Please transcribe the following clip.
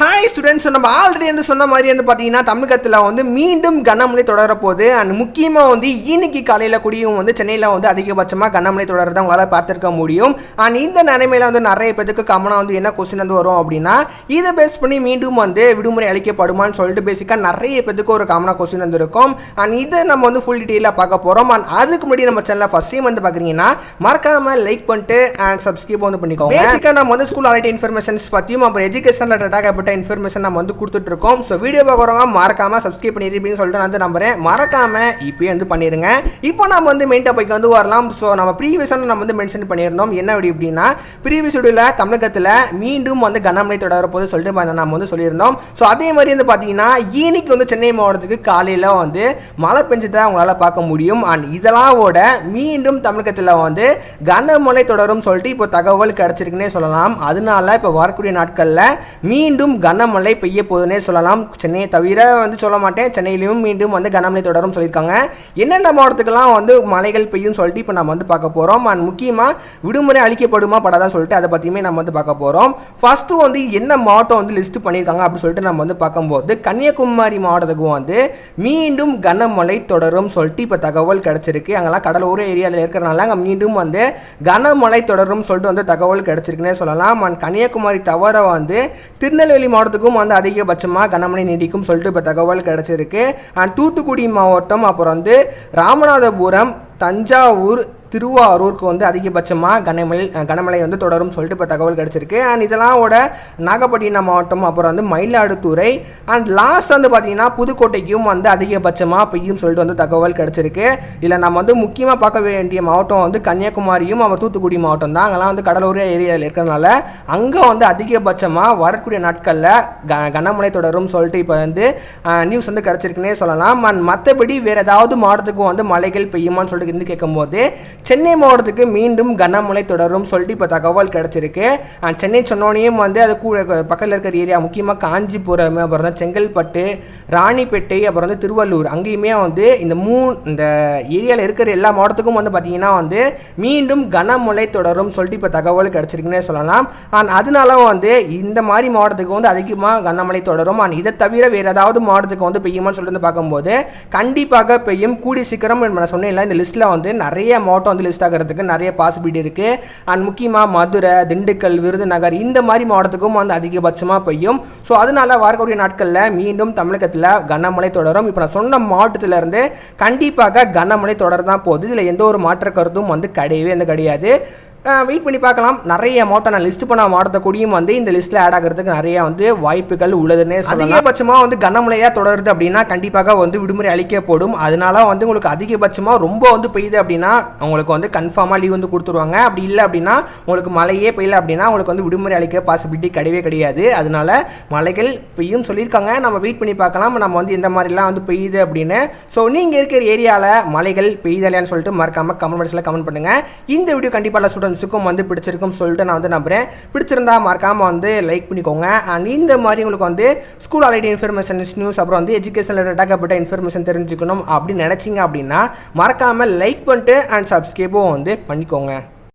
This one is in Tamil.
ஹாய் ஸ்டூடெண்ட்ஸ் நம்ம ஆல்ரெடி வந்து சொன்ன மாதிரி வந்து பார்த்தீங்கன்னா தமிழகத்தில் வந்து மீண்டும் கனமழை தொடர போகுது. அண்ட் முக்கியமாக வந்து இன்னைக்கு காலையில் கூடியும் வந்து சென்னையில் வந்து அதிகபட்சமாக கனமழை தொடர்றதை உங்களால் பார்த்துருக்க முடியும். அண்ட் இந்த நிலைமையில் வந்து நிறைய பேருக்கு காமனாக வந்து என்ன கொஸ்டின் வந்து வரும் அப்படின்னா இதை பேஸ் பண்ணி மீண்டும் வந்து விடுமுறை அளிக்கப்படுமான்னு சொல்லிட்டு பேசிக்காக நிறைய பேருக்கு ஒரு காமனாக கொஸ்டின் வந்து இருக்கும். அண்ட் இதை நம்ம வந்து ஃபுல் டீட்டெயிலாக பார்க்க போகிறோம் அண்ட் அதுக்கு முன்னாடி நம்ம சேனலில் ஃபஸ்ட் டைம் வந்து பார்க்குறீங்கன்னா மறக்காம லைக் பண்ணிட்டு அண்ட் சப்ஸ்கிரைப் வந்து பண்ணிக்கோங்க. பேசிக்காக நம்ம வந்து ஸ்கூல் ஆல்ரெடி இன்ஃபர்மேஷன்ஸ் பற்றியும் அப்புறம் எஜுகேஷன் ரிலேட்டடாக ஏற்பட்ட இன்ஃபர்மேஷன் நம்ம வந்து கொடுத்துட்டு இருக்கோம் ஸோ வீடியோ பார்க்குறவங்க மறக்காமல் சப்ஸ்கிரைப் பண்ணிருப்பீங்கன்னு சொல்லிட்டு நான் வந்து நம்புறேன். மறக்காம இப்போயே வந்து பண்ணிடுங்க. இப்போ நம்ம வந்து மெயின் டாபிக் வந்து வரலாம். ஸோ நம்ம ப்ரீவியஸாக நம்ம வந்து மென்ஷன் பண்ணியிருந்தோம். என்ன அப்படி அப்படின்னா ப்ரீவியஸ் வீடியோவில் தமிழகத்தில் மீண்டும் வந்து கனமழை தொடர போது சொல்லிட்டு நம்ம வந்து சொல்லியிருந்தோம். ஸோ அதே மாதிரி வந்து பார்த்தீங்கன்னா இன்னைக்கு வந்து சென்னை மாவட்டத்துக்கு காலையில் வந்து மழை பெஞ்சதை அவங்களால பார்க்க முடியும். அண்ட் இதெல்லாம் ஓட மீண்டும் தமிழகத்தில் வந்து கனமழை தொடரும் சொல்லிட்டு இப்போ தகவல் கிடச்சிருக்குன்னே சொல்லலாம். அதனால இப்போ வரக்கூடிய நாட்களில் மீண்டும் கனமழை பெய்ய போகுதுன்னே சொல்லலாம். சென்னையை தவிர வந்து சொல்ல மாட்டேன். சென்னையிலையும் மீண்டும் வந்து கனமழை தொடரும் சொல்லியிருக்காங்க. என்னென்ன மாவட்டத்துக்கெல்லாம் வந்து மழைகள் பெய்யும் சொல்லிட்டு இப்போ நம்ம வந்து பார்க்க போகிறோம் அண்ட் முக்கியமாக விடுமுறை அளிக்கப்படுமா படாதான் சொல்லிட்டு அதை பற்றியுமே நம்ம வந்து பார்க்க போகிறோம் ஃபஸ்ட்டு வந்து என்ன மாவட்டம் வந்து லிஸ்ட் பண்ணியிருக்காங்க அப்படின்னு சொல்லிட்டு நம்ம வந்து பார்க்கும்போது கன்னியாகுமரி மாவட்டத்துக்கு வந்து மீண்டும் கனமழை தொடரும் சொல்லிட்டு இப்போ தகவல் கிடச்சிருக்கு. அங்கெல்லாம் கடலூர் ஏரியாவில் இருக்கிறனால அங்கே மீண்டும் வந்து கனமழை தொடரும் சொல்லிட்டு வந்து தகவல் கிடச்சிருக்குன்னே சொல்லலாம். அண்ட் கன்னியாகுமரி தவிர வந்து திருநெல்வேலி மாவட்டத்துக்கும் வந்து அதிகபட்சமாக கனமழை நீடிக்கும் சொல்லிட்டு இப்போ தகவல் கிடச்சிருக்கு. அண்ட் தூத்துக்குடி மாவட்டம் அப்புறம் வந்து ராமநாதபுரம் தஞ்சாவூர் திருவாரூருக்கு வந்து அதிகபட்சமாக கனமழை கனமழை வந்து தொடரும் சொல்லிட்டு இப்போ தகவல் கிடச்சிருக்கு. அண்ட் இதெல்லாம் நாகப்பட்டினம் மாவட்டம் அப்புறம் வந்து மயிலாடுதுறை அண்ட் லாஸ்ட் வந்து பார்த்தீங்கன்னா புதுக்கோட்டைக்கும் வந்து அதிகபட்சமாக பெய்யும் சொல்லிட்டு வந்து தகவல் கிடச்சிருக்கு. இதில் நம்ம வந்து முக்கியமாக பார்க்க வேண்டிய மாவட்டம் வந்து கன்னியாகுமரியும் அவர் தூத்துக்குடி மாவட்டம் தான். அங்கெல்லாம் வந்து கடலூர் ஏரியாவில் இருக்கிறனால அங்கே வந்து அதிகபட்சமாக வரக்கூடிய நாட்களில் க கனமழை தொடரும் சொல்லிட்டு இப்போ வந்து நியூஸ் வந்து கிடச்சிருக்குன்னே சொல்லலாம். அண்ட் மற்றபடி வேறு ஏதாவது மாவட்டத்துக்கும் வந்து மழைகள் பெய்யுமான்னு சொல்லிட்டு இருந்து கேட்கும்போது சென்னை மாவட்டத்துக்கு மீண்டும் கனமழை தொடரும் சொல்லிட்டு இப்போ தகவல் கிடச்சிருக்கு. அண்ட் சென்னை சொன்னோனையும் வந்து அது கூட பக்கத்தில் இருக்கிற ஏரியா முக்கியமாக காஞ்சிபுரம் அப்புறம் தான் செங்கல்பட்டு ராணிப்பேட்டை அப்புறம் வந்து திருவள்ளூர் அங்கேயுமே வந்து இந்த மூ இந்த ஏரியாவில் இருக்கிற எல்லா மாவட்டத்துக்கும் வந்து பார்த்தீங்கன்னா வந்து மீண்டும் கனமழை தொடரும் சொல்லிட்டு இப்போ தகவல் கிடச்சிருக்குன்னே சொல்லலாம். அண்ட் அதனால வந்து இந்த மாதிரி மாவட்டத்துக்கு வந்து அதிகமாக கனமழை தொடரும். அண்ட் இதை தவிர வேறு ஏதாவது மாவட்டத்துக்கு வந்து பெய்யுமான்னு சொல்லிட்டு வந்து பார்க்கும்போது கண்டிப்பாக பெய்யும். கூடி சீக்கிரம் நான் சொன்னேன் இந்த லிஸ்ட்டில் வந்து நிறைய மாவட்டம் வந்து லிஸ்ட் ஆகிறதுக்கு நிறைய பாசிபிலிட்டி இருக்குது அண்ட் முக்கியமாக மதுரை திண்டுக்கல் விருதுநகர் இந்த மாதிரி மாவட்டத்துக்கும் வந்து அதிகபட்சமாக பெய்யும். ஸோ அதனால வரக்கூடிய நாட்களில் மீண்டும் தமிழகத்தில் கனமழை தொடரும். இப்போ நான் சொன்ன மாவட்டத்திலேருந்து கண்டிப்பாக கனமழை தொடர் தான் போகுது. இதில் எந்த ஒரு மாற்ற கருத்தும் வந்து கிடையவே வந்து கிடையாது. வெயிட் பண்ணி பார்க்கலாம். நிறைய மாவட்டம் நான் லிஸ்ட் பண்ண மாவட்டத்தை கூடியும் வந்து இந்த லிஸ்ட்டில் ஆட் ஆகிறதுக்கு நிறைய வந்து வாய்ப்புகள் உள்ளதுன்னே அதிகபட்சமாக வந்து கனமழையாக தொடருது அப்படின்னா கண்டிப்பாக வந்து விடுமுறை அளிக்கப்படும். அதனால வந்து உங்களுக்கு அதிகபட்சமாக ரொம்ப வந்து பெய்யுது அப்படின்னா உங்களுக்கு வந்து கன்ஃபார்மாக லீவ் வந்து கொடுத்துருவாங்க. அப்படி இல்லை அப்படின்னா உங்களுக்கு மழையே பெய்யல அப்படின்னா உங்களுக்கு வந்து விடுமுறை அளிக்க பாசிபிலிட்டி கிடையவே கிடையாது. அதனால மழைகள் பெய்யும் சொல்லியிருக்காங்க. நம்ம வெயிட் பண்ணி பார்க்கலாம். நம்ம வந்து எந்த மாதிரிலாம் வந்து பெய்யுது அப்படின்னு. ஸோ நீங்கள் இருக்கிற ஏரியாவில் மழைகள் பெய்யுதலையான்னு சொல்லிட்டு மறக்காம கமெண்ட் பாக்ஸில் கமெண்ட் பண்ணுங்கள் இந்த வீடியோ கண்டிப்பாக ஸ்டூடெண்ட்ஸுக்கும் வந்து பிடிச்சிருக்கும் சொல்லிட்டு நான் வந்து நம்புகிறேன் பிடிச்சிருந்தா மறக்காமல் வந்து லைக் பண்ணிக்கோங்க. அண்ட் இந்த மாதிரி உங்களுக்கு வந்து ஸ்கூல் ஆல்ரெடி இன்ஃபர்மேஷன் நியூஸ் அப்புறம் வந்து எஜுகேஷன் ரிலேட்டடாகப்பட்ட இன்ஃபர்மேஷன் தெரிஞ்சுக்கணும் அப்படின்னு நினச்சிங்க அப்படின்னா மறக்காமல் லைக் பண்ணிட்டு அண்ட் சப்ஸ்கிரைபும் வந்து பண்ணிக்கோங்க.